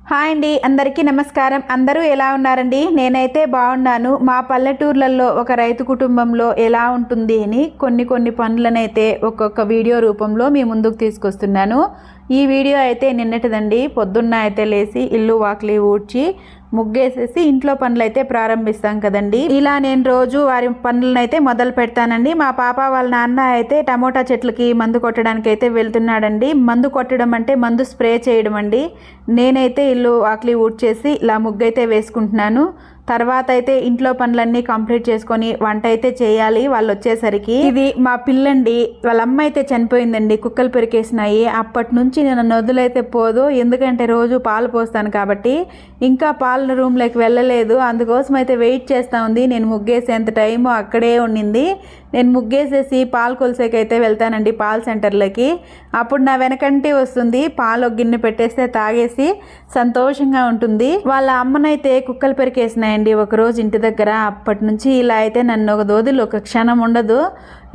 Hi అండి అందరికీ నమస్కారం. అందరూ ఎలా ఉన్నారండి? నేనైతే బాగున్నాను. మా పల్లెటూర్లలో ఒక రైతు కుటుంబంలో ఎలా ఉంటుంది అని కొన్ని కొన్ని పనులనైతే ఒక్కొక్క వీడియో రూపంలో మీ ముందుకు తీసుకొస్తున్నాను. ఈ వీడియో అయితే నిన్నటిదండి. పొద్దున్న అయితే లేచి ఇల్లు వాకిలి ఊడ్చి ముగ్గేసేసి ఇంట్లో పనులు అయితే ప్రారంభిస్తాం కదండి. ఇలా నేను రోజు వారి పనులనైతే మొదలు పెడతానండి. మా పాప వాళ్ళ నాన్న అయితే టమోటా చెట్లకి మందు కొట్టడానికి అయితే వెళ్తున్నాడండి. మందు కొట్టడం అంటే మందు స్ప్రే చేయడం అండి. నేనైతే ఇల్లు వాకిలి ఊడ్చేసి ఇలా ముగ్గు అయితే వేసుకుంటున్నాను. తర్వాత అయితే ఇంట్లో పనులన్నీ కంప్లీట్ చేసుకొని వంట అయితే చేయాలి వాళ్ళు వచ్చేసరికి ఇది మా పిల్లండి వాళ్ళ అమ్మ అయితే చనిపోయిందండి కుక్కలు పెరికేసినాయి. అప్పటి నుంచి నేను నదులైతే పోదు ఎందుకంటే రోజు పాలు పోస్తాను కాబట్టి. ఇంకా పాల రూమ్లోకి వెళ్ళలేదు అందుకోసం అయితే వెయిట్ చేస్తూ ఉంది. నేను ముగ్గేసేంత టైం అక్కడే ఉండింది. నేను ముగ్గేసేసి పాలు కొలిసేకైతే వెళ్తానండి పాల్ సెంటర్లోకి. అప్పుడు నా వెనకంటే వస్తుంది పాలు ఒక గిన్నె పెట్టేస్తే తాగేసి సంతోషంగా ఉంటుంది. వాళ్ళ అమ్మనైతే కుక్కలు పెరికేసినాయండి ఒకరోజు ఇంటి దగ్గర. అప్పటి నుంచి ఇలా అయితే నన్ను ఒక దోదులు ఒక క్షణం ఉండదు.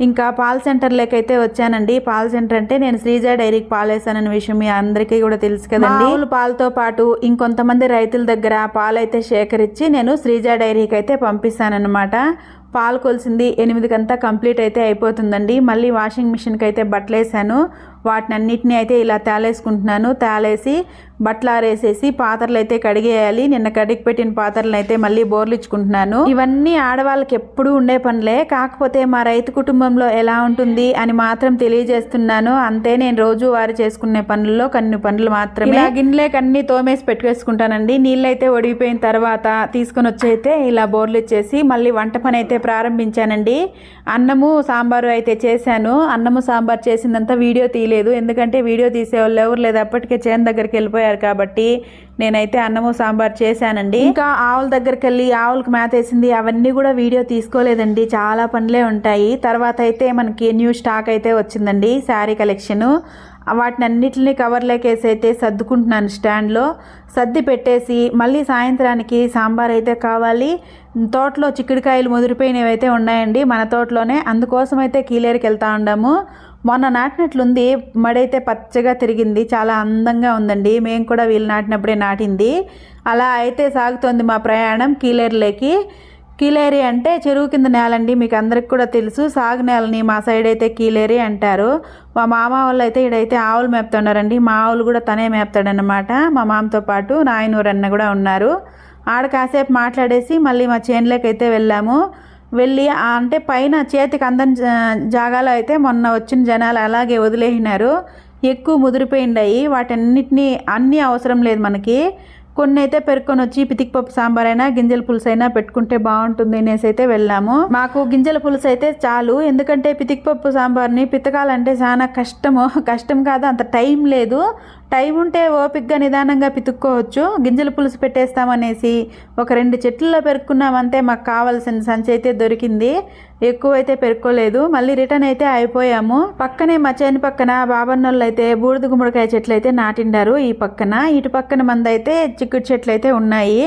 ఇంకా పాల్ సెంటర్లోకి అయితే వచ్చానండి. పాల్ సెంటర్ అంటే నేను శ్రీజ డైరీకి పాలు విషయం మీ అందరికీ కూడా తెలుసు కదండి. ఆవుల పాలతో పాటు ఇంకొంతమంది రైతుల దగ్గర పాలు అయితే సేకరించి నేను శ్రీజ డైరీకి అయితే పంపిస్తానన్నమాట. పాలు కొలిసింది. ఎనిమిదికంతా కంప్లీట్ అయితే అయిపోతుందండి. మళ్ళీ వాషింగ్ మిషన్కి అయితే బట్టలు వేసాను వాటినన్నిటిని అయితే ఇలా తేలేసుకుంటున్నాను. తేలేసి బట్టలు ఆరేసేసి పాత్రలు అయితే కడిగేయాలి. నిన్న కడిగి పెట్టిన పాత్రలు అయితే మళ్ళీ బోర్లిచ్చుకుంటున్నాను. ఇవన్నీ ఆడవాళ్ళకి ఎప్పుడూ ఉండే పనులే. కాకపోతే మా రైతు కుటుంబంలో ఎలా ఉంటుంది అని మాత్రం తెలియజేస్తున్నాను. అంతే నేను రోజు వారు చేసుకునే పనుల్లో కొన్ని పనులు మాత్రమే. ఇలా గిన్నెలేకి అన్ని తోమేసి పెట్టుకేసుకుంటానండి. నీళ్ళు అయితే ఒడిగిపోయిన తర్వాత తీసుకొని వచ్చి అయితే ఇలా బోర్లు ఇచ్చేసి మళ్ళీ వంట పని అయితే ప్రారంభించానండి. అన్నము సాంబారు అయితే చేశాను. అన్నము సాంబార్ చేసిందంతా వీడియో తీయలేదు ఎందుకంటే వీడియో తీసేవాళ్ళు ఎవరు లేదు. అప్పటికే చేను దగ్గరికి వెళ్ళిపోయారు కాబట్టి నేనైతే అన్నము సాంబార్ చేశానండి. ఇంకా ఆవుల దగ్గరికి వెళ్ళి ఆవులకు మేత వేసింది. అవన్నీ కూడా వీడియో తీసుకోలేదండి. చాలా పనులే ఉంటాయి. తర్వాత అయితే మనకి న్యూ స్టాక్ అయితే వచ్చిందండి. శారీ కలెక్షను. వాటిని అన్నిటిని కవర్లోకి అయితే సర్దుకుంటున్నాను స్టాండ్లో. సర్ది పెట్టేసి మళ్ళీ సాయంత్రానికి సాంబార్ అయితే కావాలి. తోటలో చిక్కుడుకాయలు ముదిరిపోయినవి అయితే ఉన్నాయండి మన తోటలోనే. అందుకోసం అయితే కీలేరుకి వెళ్తూ ఉండాము. మొన్న నాటినట్లుంది. మడైతే పచ్చగా తిరిగింది. చాలా అందంగా ఉందండి. మేము కూడా వీళ్ళు నాటినప్పుడే నాటింది. అలా అయితే సాగుతోంది మా ప్రయాణం కీలేరులోకి. కీలేరి అంటే చెరువు కింద నేలండి. మీకు అందరికి కూడా తెలుసు. సాగు నేలని మా సైడ్ అయితే కీలేరి అంటారు. మా మామ వాళ్ళు అయితే ఇడైతే ఆవులు మేపుతున్నారండి. మా ఆవులు కూడా తనే మేపుతాడనమాట మా మామతో పాటు నాయనూరన్న కూడా ఉన్నారు. ఆడ కాసేపు మాట్లాడేసి మళ్ళీ మా చేనులోకి అయితే వెళ్ళాము. వెళ్ళి అంటే పైన చేతికి అందని జా- జాగాలో అయితే మొన్న వచ్చిన జనాలు అలాగే వదిలేసినారు. ఎక్కువ ముదిరిపోయిండాయి. వాటన్నిటినీ అన్నీ అవసరం లేదు మనకి. కొన్ని అయితే పెరుక్కొని వచ్చి పితికి పప్పు సాంబార్ అయినా గింజల పులుసు అయినా పెట్టుకుంటే బాగుంటుంది అనేసి అయితే వెళ్ళాము. మాకు గింజల పులుసు అయితే చాలు. ఎందుకంటే పితికి పప్పు సాంబార్ని పితకాలంటే చాలా కష్టము. కష్టం కాదు అంత టైం లేదు. టైం ఉంటే ఓపిక్గా నిదానంగా పితుక్కోవచ్చు. గింజల పులుసు పెట్టేస్తామనేసి ఒక రెండు చెట్లలో పెరుక్కున్నామంటే మాకు కావాల్సిన సంచి అయితే దొరికింది. ఎక్కువ అయితే పెరుక్కోలేదు. మళ్ళీ రిటర్న్ అయితే అయిపోయాము. పక్కనే మా చేను పక్కన బాబన్నోళ్ళు అయితే బూడిద గుమ్మడికాయ చెట్లు అయితే నాటిండారు. ఈ పక్కన ఇటు పక్కన మంది అయితే చిక్కుడు చెట్లు అయితే ఉన్నాయి.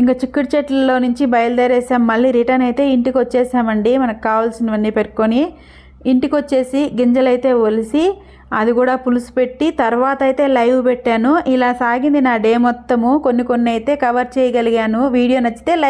ఇంకా చిక్కుడు చెట్లలో నుంచి బయలుదేరేసాం. మళ్ళీ రిటర్న్ అయితే ఇంటికి వచ్చేసామండి మనకు కావాల్సినవన్నీ పెట్టుకొని ఇంటికి వచ్చేసి గింజలైతే ఒలిసి అది కూడా పులుసు పెట్టి తర్వాత అయితే లైవ్ పెట్టాను. ఇలా సాగింది నా డే మొత్తము. కొన్ని కొన్ని అయితే కవర్ చేయగలిగాను. వీడియో నచ్చితే లైక్